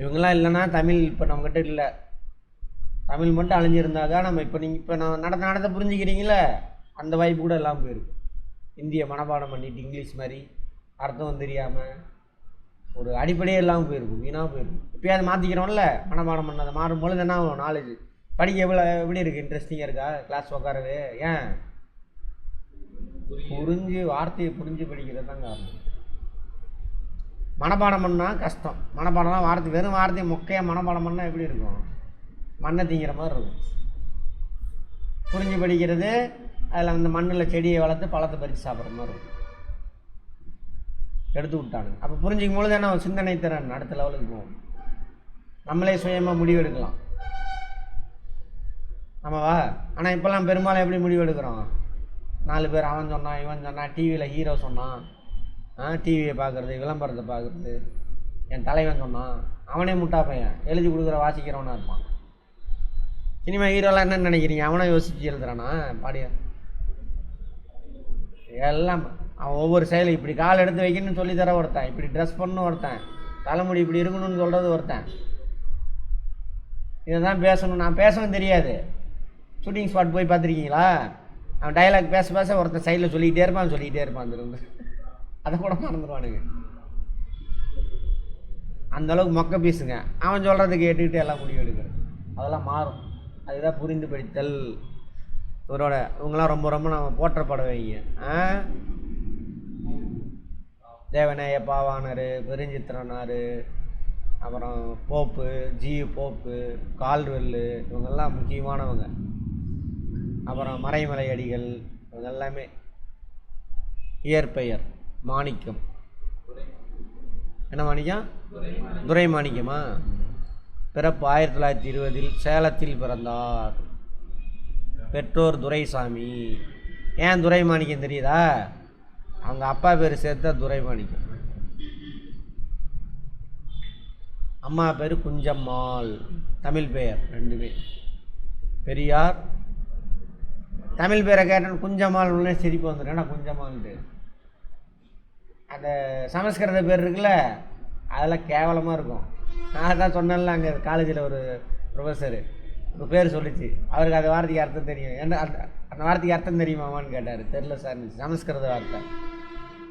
இவங்கெல்லாம் இல்லைன்னா தமிழ் இப்போ நம்மக்கிட்ட இல்லை. தமிழ் மட்டும் அழிஞ்சிருந்தாக்கா நம்ம இப்போ நீங்கள் இப்போ நான் நடத்த நடத்த புரிஞ்சுக்கிறீங்களே? அந்த வாய்ப்பு கூட எல்லாம் போயிருக்கும் இந்திய மனப்பாடம் பண்ணிட்டு இங்கிலீஷ் மாதிரி அர்த்தம் தெரியாமல் ஒரு அடிப்படையே இல்லாமல் போயிருக்கும் வீணாக போயிருக்கும் இப்போயாவது மாற்றிக்கிறோம்ல மனப்பாடம் பண்ணதை மாறும்பொழுது என்ன ஆகும்? நாலேஜ். படிக்க எவ்வளோ எப்படி இருக்குது இன்ட்ரெஸ்டிங்காக இருக்கா? கிளாஸ் உட்காரவே ஏன்? புரிஞ்சு வார்த்தையை புரிஞ்சு படிக்கிறது தான் காரணம். மனப்பாடம் பண்ணால் கஷ்டம். மனப்பாடம்லாம் வார்த்தை வெறும் வார்த்தையை மொக்கையாக மனப்பாடம் பண்ணால் எப்படி இருக்கும்? மண்ணை திங்கிற மாதிரி இருக்கும். புரிஞ்சு படிக்கிறது அதில் அந்த மண்ணில் செடியை வளர்த்து பழத்தை பறித்து சாப்பிட்ற மாதிரி இருக்கும். எடுத்து விட்டானுங்க அப்போ புரிஞ்சிக்கும் பொழுது என்ன சிந்தனை திறன். அடுத்த லெவலுக்கு போகும் நம்மளே சுயமாக முடிவு எடுக்கலாம் ஆமாவா? ஆனால் இப்போல்லாம் பெரும்பாலும் எப்படி முடிவு எடுக்கிறோம் நாலு பேர் அவன் சொன்னான் இவன் சொன்னான் டிவியில் ஹீரோ சொன்னான். டிவியை பார்க்குறது விளம்பரத்தை பார்க்குறது. என் தலைவன் சொன்னான் அவனே முட்டா பையன் எழுதி கொடுக்குற வாசிக்கிறவனாக இருப்பான். சினிமா ஹீரோலாம் என்ன நினைக்கிறீங்க? அவனை யோசித்து எழுதுறானா? பாடிய. எல்லாம் அவன் ஒவ்வொரு செயலும் இப்படி கால் எடுத்து வைக்கணும்னு சொல்லி தர ஒருத்தன் இப்படி ட்ரெஸ் பண்ணணும் ஒருத்தன் தலைமுடி இப்படி இருக்கணும்னு சொல்கிறது ஒருத்தன். இதை தான் பேசணும். நான் பேசவும் தெரியாது. ஷூட்டிங் ஸ்பாட் போய் பார்த்துருக்கீங்களா? அவன் டைலாக் பேச பேச ஒருத்தன் சைடில் சொல்லிக்கிட்டே இருப்பான் சொல்லிக்கிட்டே இருப்பான் திரும்ப. அதை கூட மறந்துடுவானுங்க அந்தளவுக்கு மொக்க பீஸுங்க. அவன் சொல்கிறத கேட்டுக்கிட்டு எல்லாம் முடிவு எடுக்கிறது. அதெல்லாம் மாறும். அதுதான் புரிந்து படித்தல் இவரோட இவங்களாம் ரொம்ப ரொம்ப நம்ம போற்றப்பட வைங்க தேவநேய பாவாணர் பெருஞ்சித்திரனார் அப்புறம் போப்பு ஜி போப்பு கால்வெல்லு இவங்கெல்லாம் முக்கியமானவங்க. அப்புறம் மறைமலை அடிகள் இவங்க எல்லாமே. இயற்பெயர். மாணிக்கம். என்ன மாணிக்கம்? துரை மாணிக்கமா பிறப்பு ஆயிரத்தி தொள்ளாயிரத்தி இருபதில் சேலத்தில் பிறந்தார். பெற்றோர் துரைசாமி. ஏன் துரை மாணிக்கம் தெரியுதா? அவங்க அப்பா பேர் சேர்த்தா துரை மாணிக்கம் அம்மா பேர் குஞ்சம்மாள். தமிழ் பெயர் ரெண்டுமே. பெரியார். தமிழ் பேரை கேட்டேன் குஞ்சம்மாள் உடனே சிரிப்பு வந்துடும். ஏன்னா குஞ்சம்மாள்ட்டு அந்த சமஸ்கிருத பேர் இருக்குல்ல அதெல்லாம் கேவலமாக இருக்கும். நான் தான் சொன்னேன்ல அங்கே காலேஜில் ஒரு ப்ரொஃபஸரு ஒரு பேர் சொல்லிச்சு. அவருக்கு அந்த வார்த்தைக்கு அர்த்தம் தெரியும். என்ன அந்த அந்த வார்த்தைக்கு அர்த்தம் தெரியுமாமான்னு கேட்டார். தெரில சார் சமஸ்கிருத வார்த்தை.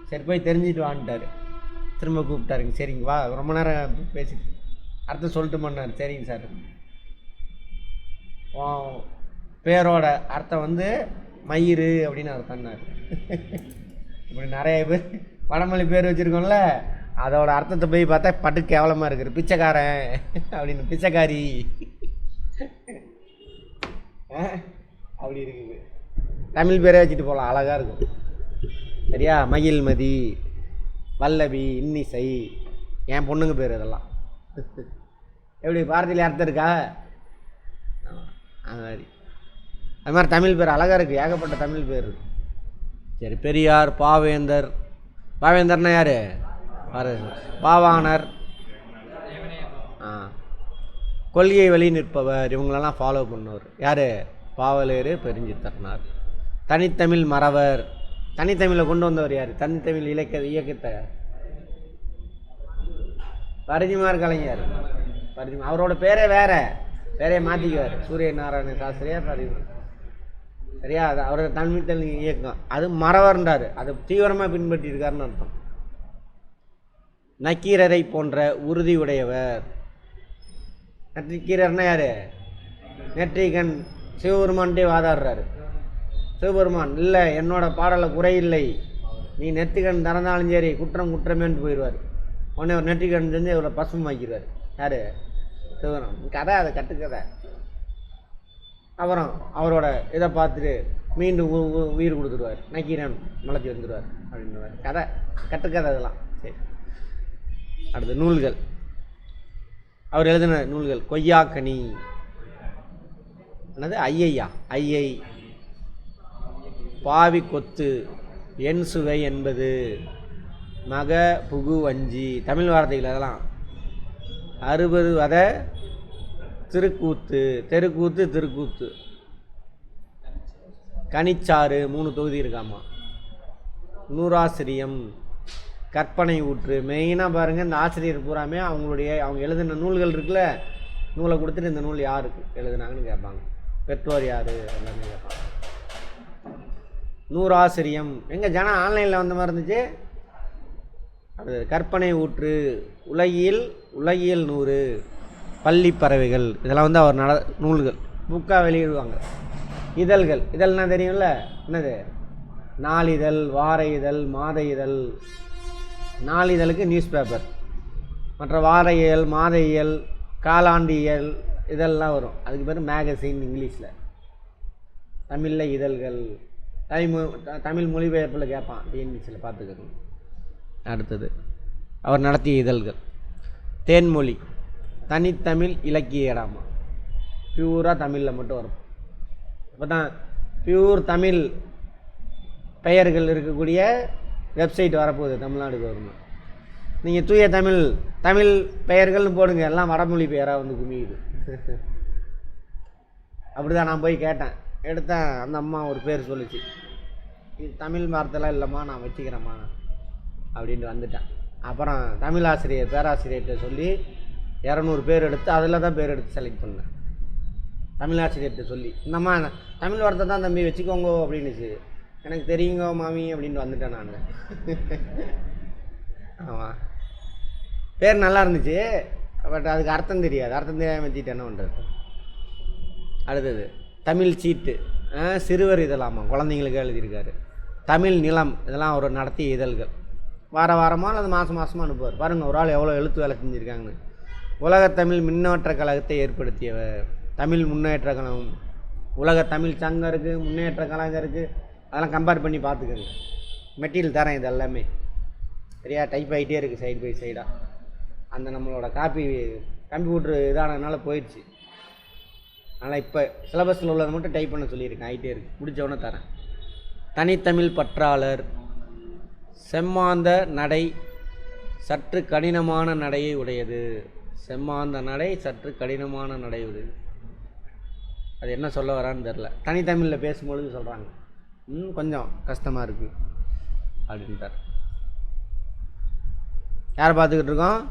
சரி போய் தெரிஞ்சுட்டு வான்ட்டார். திரும்ப கூப்பிட்டாருங்க. சரிங்க வா ரொம்ப நேரம் பேசிட்டு அர்த்தம் சொல்லிட்டு பண்ணார் சரிங்க சார். பேரோட அர்த்தம் வந்து மயிறு அப்படின்னு அர்த்தம்னார் இப்படி நிறைய பேர் வடமொழி பேர் வச்சுருக்கோம்ல அதோட அர்த்தத்தை போய் பார்த்தா பட்டு கேவலமாக இருக்குது. பிச்சைக்காரன் அப்படின்னு பிச்சைக்காரி. அப்படி இருக்குது. தமிழ் பேரே வச்சுட்டு போகலாம் அழகாக இருக்கும். சரியா? மகிழ்மதி வல்லவி இன்னிசை என் பொண்ணுங்க பேர் இதெல்லாம். எப்படி பாரதியில் அர்த்தம் இருக்கா? அது மாதிரி. அது மாதிரி தமிழ் பேர் அழகாக இருக்குது ஏகப்பட்ட தமிழ் பேர் இருக்கு. சரி பெரியார் பாவேந்தர் பாவேந்தர்னா யார்? பாரு. பாவாணர். ஆ. கொள்கை வழி நிற்பவர். இவங்களெல்லாம் ஃபாலோ பண்ணவர். யார்? பாவலேறு பெருஞ்சித்தரனார் தனித்தமிழ் மறவர். தனித்தமிழை கொண்டு வந்தவர் யார்? தனித்தமிழ் இலக்க இயக்கத்தை. பரிதிமார் கலைஞர். பரிதிமா அவரோட பேரே வேற. பேரே மாற்றிக்குவார் சூரிய நாராயண சாஸ்திரியார் பரிதிமார் சரியா? அது அவரது தமிழ் இயக்கம். அது மறவர்ன்றார். அதை தீவிரமாக பின்பற்றி இருக்காருன்னு அர்த்தம். நக்கீரரை போன்ற உறுதி உடையவர் நக்கீரர்னா யார்? நெற்றிகன் சிவபெருமான்டே வாதாடுறாரு. சிவபெருமான் இல்லை என்னோட பாடலை குறையில்லை. நீ நெத்திகன் திறந்தாலும் சரி குற்றம் குற்றமேன்ட்டு போயிடுவார். உடனே ஒரு நெற்றிகன் செஞ்சு இவரை பசுமாக்கிடுவார். யார்? சிவபெருமான். கதை அதை கட்டுக்கதை. அப்புறம் அவரோட இதை பார்த்துட்டு மீண்டும் உயிர் கொடுத்துருவார் நக்கீரன் முளைச்சி வந்துடுவார் அப்படின்னுவார் கதை கட்டுக்கதை இதெல்லாம். சரி. அடுத்து நூல்கள். அவர் எழுதின நூல்கள் கொய்யாக்கனி என்னது? ஐயையா ஐயை பாவி கொத்து என் சுவை என்பது மக புகு வஞ்சி தமிழ் வார்த்தைகள் அதெல்லாம். அறுபது வத திருக்கூத்து தெருக்கூத்து திருக்கூத்து. கனிச்சாறு மூணு தொகுதி இருக்காமா? நூறாசிரியம் கற்பனை ஊற்று. மெயினாக பாருங்கள் இந்த ஆசிரியர் பூராமே அவங்களுடைய அவங்க எழுதின நூல்கள் இருக்குல்ல நூலை கொடுத்துட்டு இந்த நூல் யாருக்கு எழுதுனாங்கன்னு கேட்பாங்க. பெற்றோர் யார் எல்லாமே கேட்பாங்க. நூறாசிரியம். எங்கள் ஜனம் ஆன்லைனில் வந்த மாதிரி இருந்துச்சு? அது கற்பனை ஊற்று. உலகியல் உலகியல் நூறு. பள்ளி பறவைகள் இதெல்லாம் வந்து அவர் நட நூல்கள். புக்காக வெளியிடுவாங்க. இதழ்கள். இதழ்னா தெரியும்ல? என்னது? நாளிதழ் வார இதழ் மாத இதழ். நாளிதழுக்கு நியூஸ் பேப்பர் மற்ற வார இயல் மாத இயல் காலாண்டு இயல் இதெல்லாம் வரும். அதுக்கு பேர் மேகசின் இங்கிலீஷில். தமிழில் இதழ்கள். தமிழ் தமிழ் மொழிபெயர்ப்பில் கேட்பான் டிஎன்பிசியில் பார்த்துக்கணும் அடுத்தது. அவர் நடத்திய இதழ்கள். தேன்மொழி. தனித்தமிழ் இலக்கிய இடமா பியூராக தமிழில் மட்டும் வரும். இப்போ தான் பியூர் தமிழ் பெயர்கள் இருக்கக்கூடிய வெப்சைட் வரப்போகுது தமிழ்நாடு கவர்மெண்ட் நீங்கள் தூய தமிழ் தமிழ் பெயர்கள்னு போடுங்க எல்லாம் வடமொழி பெயராக வந்து குமியுது. அப்படி தான் நான் போய் கேட்டேன். எடுத்தேன் அந்த அம்மா ஒரு பேர் சொல்லுச்சு. இது தமிழ் வார்த்தைலாம் இல்லைம்மா நான் வச்சுக்கிறேம்மா அப்படின்ட்டு வந்துட்டேன். அப்புறம் தமிழ் ஆசிரியர் பேராசிரியர்கிட்ட சொல்லி இரநூறு பேர் எடுத்து அதில் தான் பேர் எடுத்து செலக்ட் பண்ணேன். தமிழ் சொல்லி இந்தம்மா தமிழ் வார்த்தை தான் தம்பி வச்சுக்கோங்க அப்படின்னுச்சு. எனக்கு தெரியுங்க மாமி அப்படின்ட்டு வந்துட்டேன் நான். ஆமாம் பேர் நல்லா இருந்துச்சு பட் அதுக்கு அர்த்தம் தெரியாது. அர்த்தம் தெரியாமல் வச்சுட்டு என்ன பண்ணுறது அடுத்தது தமிழ் சீட்டு. சிறுவர் இதழாமா குழந்தைங்களுக்கு எழுதியிருக்காரு. தமிழ் நிலம் இதெல்லாம் அவர் நடத்திய இதழ்கள். வார வாரமாக அல்லது மாதம் மாதமாக அனுப்புவார். பாருங்கள் ஒரு ஆள் எவ்வளோ எழுத்து வேலை செஞ்சுருக்காங்கன்னு. உலகத்தமிழ் முன்னேற்ற கழகத்தை ஏற்படுத்தியவர். தமிழ் முன்னேற்ற கழகம். உலக தமிழ் சங்கம் இருக்குது முன்னேற்ற கழகம் இருக்குது அதெல்லாம் கம்பேர் பண்ணி பார்த்துக்கோங்க. மெட்டீரியல் தரேன் இது எல்லாமே சரியா டைப் ஆகிட்டே இருக்குது சைடு பை சைடாக அந்த நம்மளோட காப்பி கம்ப்யூட்ரு இதானதுனால போயிடுச்சு. அதனால் இப்போ சிலபஸில் உள்ளதை மட்டும் டைப் பண்ண சொல்லியிருக்கேன். ஆகிட்டே இருக்குது முடித்தவொடனே தரேன். தனித்தமிழ் பற்றாளர். செம்மாந்த நடை சற்று கடினமான நடையை உடையது. செம்மாந்த நடை சற்று கடினமான நடை அது என்ன சொல்ல வரான்னு தெரில தனித்தமிழில் பேசும்பொழுது சொல்கிறாங்க ம் கொஞ்சம் கஷ்டமாக இருக்குது அப்படின்ட்டார். யாரை பார்த்துக்கிட்டு இருக்கோம்?